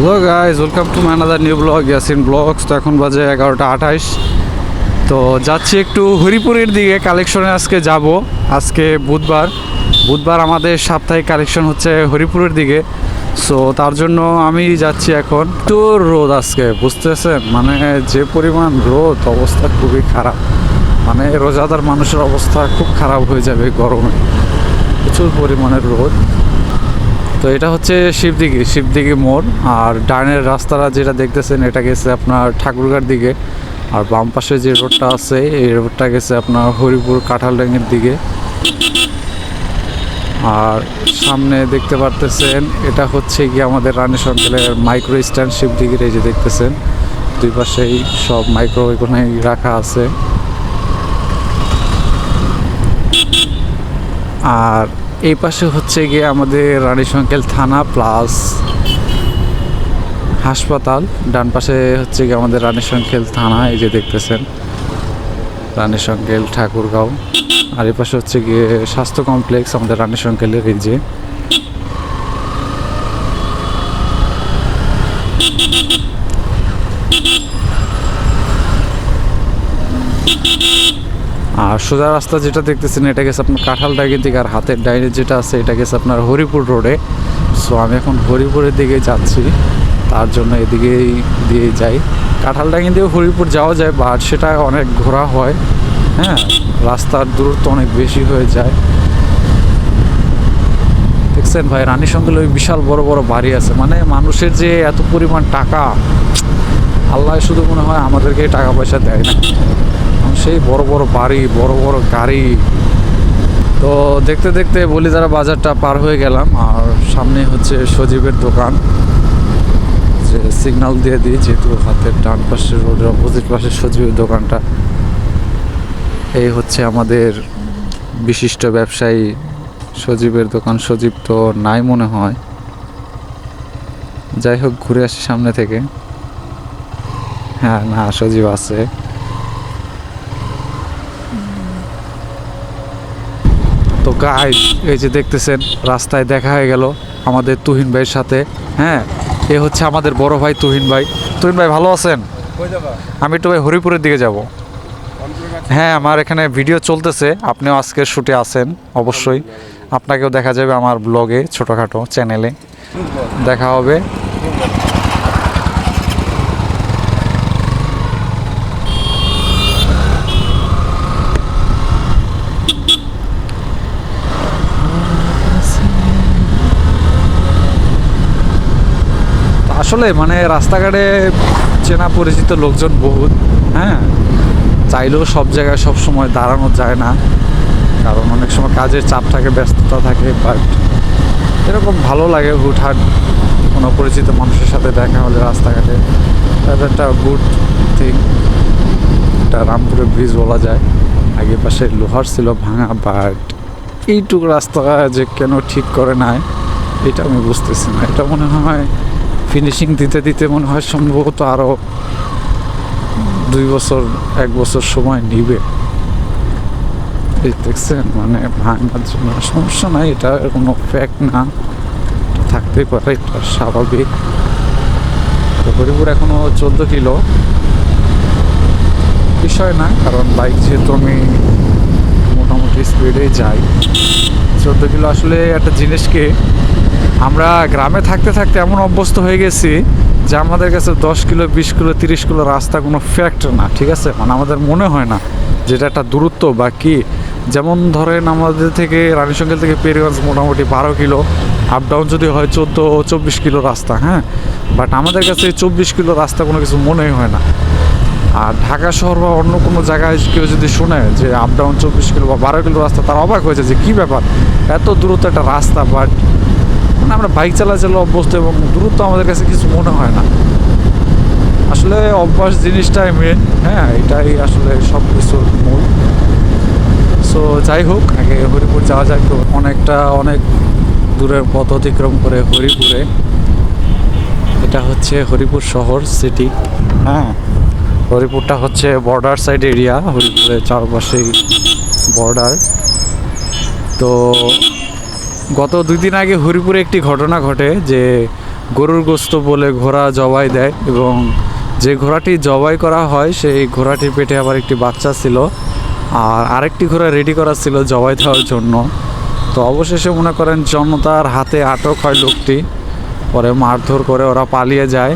Hello guys welcome to my another new blog Yasin blogs তো এখন বাজে এগারোটা আঠাইশ। তো যাচ্ছি একটু হরিপুরের দিকে কালেকশনে আজকে যাব। আজকে বুধবার। বুধবার আমাদের সাপ্তাহিক কালেকশন হচ্ছে হরিপুরের দিকে। সো তার জন্য আমি যাচ্ছি এখন। একটু রোদ আজকে, বুঝতেছেন? মানে যে পরিমাণ রোদ, অবস্থা খুবই খারাপ। মানে রোজাদার মানুষের অবস্থা খুব খারাপ হয়ে যাবে গরমে। প্রচুর পরিমাণের রোদ। তো এটা হচ্ছে শিবদিঘি শিবদিঘি মোড়। আর ডানের রাস্তাটা যেটা দেখতেছেন, এটা গেছে আপনার ঠাকুরগার দিকে। আর বাম পাশে যে রোডটা আছে, এই রোডটা গেছে আপনার হরিপুর কাঁঠালডাঙ্গের দিকে। আর সামনে দেখতে পারতেছেন, এটা হচ্ছে গিয়ে আমাদের রানী সরকারের মাইক্রো স্ট্যান্ড শিবদিঘির, এই যে দেখতেছেন। দুই পাশেই সব মাইক্রো এখানে রাখা আছে। আর এই পাশে হচ্ছে গিয়ে আমাদের রানী সংকেল থানা প্লাস হাসপাতাল। ডান পাশে হচ্ছে গিয়ে আমাদের রানী সংকেল থানা, এই যে দেখতেছেন। রানী সংকেল ঠাকুরগাঁও। আর এই পাশে হচ্ছে গিয়ে স্বাস্থ্য কমপ্লেক্স আমাদের রানী সংকেলের এই যে। আর সোজা রাস্তা যেটা দেখতেছেন, এটা গেছে আপনার কাঁঠাল ডাইগের দিকে আর হাতের ডাইনে যেটা আছে, এটা গেছে আপনার হরিপুর রোডে সো আমি এখন হরিপুরের দিকে যাচ্ছি, তার জন্য এদিকেই দিয়ে যাই। কাঁঠাল ডাঙ্গি দিয়ে হরিপুর যাওয়া যায় বাট সেটা অনেক ঘোরা হয়। হ্যাঁ রাস্তার দূরত্ব অনেক বেশি হয়ে যায়। দেখছেন ভাই, রানী সঙ্গে ওই বিশাল বড় বড় বাড়ি আছে। মানে মানুষের যে এত পরিমাণ টাকা আল্লাহ শুধু মনে হয় আমাদেরকে টাকা পয়সা দেয় না। সেই বড় বড় বাড়ি, বড় বড় গাড়ি। তো দেখতে দেখতে বলিদারা বাজারটা পার হয়ে গেলাম আর সামনে হচ্ছে সজীবের দোকান। যে সিগন্যাল দিয়ে দিই, যেহেতু হাতের ডান পাশে, রোডের অপোজিট পাশে সজীবের দোকানটা। এই হচ্ছে আমাদের বিশিষ্ট ব্যবসায়ী সজীবের দোকান। সজীব তো নাই মনে হয়। যাই হোক, ঘুরে আসি সামনে থেকে। হ্যাঁ না সজীব আছে। তো গাইড এই যে দেখতেছেন রাস্তায় দেখা হয়ে গেল আমাদের তুহিন ভাইয়ের সাথে। হ্যাঁ এ হচ্ছে আমাদের বড় ভাই তুহিন ভাই। তুহিন ভাই ভালো আছেন? আমি একটু ভাই হরিপুরের দিকে যাব। হ্যাঁ আমার এখানে ভিডিও চলতেছে। আপনিও আজকের শুটে আছেন অবশ্যই। আপনাকেও দেখা যাবে আমার ব্লগে ছোটোখাটো চ্যানেলে দেখা হবে। আসলে মানে রাস্তাঘাটে চেনা পরিচিত লোকজন বহুত হ্যাঁ? চাইলেও সব জায়গায় সব সময় দাঁড়ানো যায় না। কারণ অনেক সময় কাজের চাপ থাকে, ব্যস্ততা থাকে বাট এরকম ভালো লাগে হুটহাট কোনো পরিচিত মানুষের সাথে দেখা হলে রাস্তাঘাটে। একটা গুড থিং একটা রামপুরে ব্রিজ বলা যায়। আগে পাশে লোহার ছিল ভাঙা বাট এইটুকু রাস্তা যে কেন ঠিক করে নাই, এটা আমি বুঝতেছি না। এটা মনে হয় ফিনিশিং দিতে দিতে মনে হয় সম্ভবত আরও দুই বছর, এক বছর সময় নিবে। দেখছেন মানে ভাঙার জন্য। সমস্যা নাই, এটা কোনো ফ্যাক্ট না। এটা থাকতেই পারে, এটা স্বাভাবিক। হরিপুর এখনও চোদ্দ কিলো। বিষয় না, কারণ বাইক যেহেতু আমি মোটামুটি স্পিডে যাই। চোদ্দ কিলো আসলে একটা জিনিসকে আমরা গ্রামে থাকতে থাকতে এমন অভ্যস্ত হয়ে গেছি যে আমাদের কাছে দশ কিলো, বিশ কিলো, তিরিশ কিলো রাস্তা কোনো ফ্যাক্ট না, ঠিক আছে? মানে আমাদের মনে হয় না যেটা একটা দূরত্ব বা কি। যেমন ধরেন আমাদের থেকে রানীশঙ্কেল থেকে পেরিগঞ্জ মোটামুটি বারো কিলো আপ ডাউন যদি হয় চোদ্দ, চব্বিশ কিলো রাস্তা হ্যাঁ? বাট আমাদের কাছে চব্বিশ কিলো রাস্তা কোনো কিছু মনেই হয় না। আর ঢাকা শহর বা অন্য কোনো জায়গায় কেউ যদি শুনে যে আপ ডাউন চব্বিশ কিলো বা বারো কিলো রাস্তা, তার অবাক হয়েছে যে কী ব্যাপার? এত দূরত্ব একটা রাস্তা বাট মানে আমরা বাইক চালাচালে অভ্যস্ত এবং দূরত্ব আমাদের কাছে কিছু মনে হয় না। আসলে অভ্যাস জিনিসটাই মেন হ্যাঁ এটাই আসলে সব কিছুর মূল। সো যাই হোক, আগে হরিপুর যাওয়া যায় তো অনেকটা, অনেক দূরের পথ অতিক্রম করে হরিপুরে। এটা হচ্ছে হরিপুর শহর সিটি হ্যাঁ। হরিপুরটা হচ্ছে বর্ডার সাইড এরিয়া হরিপুরের চারপাশেই বর্ডার তো গত দুই দিন আগে হরিপুরে একটি ঘটনা ঘটে যে গরুর গোস্ত বলে ঘোড়া জবাই দেয় এবং যে ঘোড়াটি জবাই করা হয়, সেই ঘোড়াটির পেটে আবার একটি বাচ্চা ছিল। আর আরেকটি ঘোড়া রেডি করা ছিল জবাই দেওয়ার জন্য। তো অবশেষে মনে করেন জনতার হাতে আটক হয় লোকটি। পরে মারধর করে ওরা পালিয়ে যায়।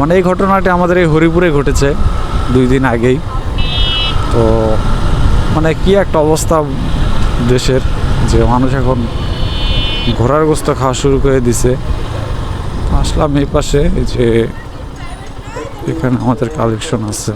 মানে এই ঘটনাটি আমাদের এই হরিপুরে ঘটেছে দুই দিন আগেই। তো মানে কি একটা অবস্থা দেশের যে মানুষ এখন ঘোরার গোস্ত খাওয়া শুরু করে দিছে। আসলাম এই পাশে যে এখানে আমাদের কালেকশন আছে।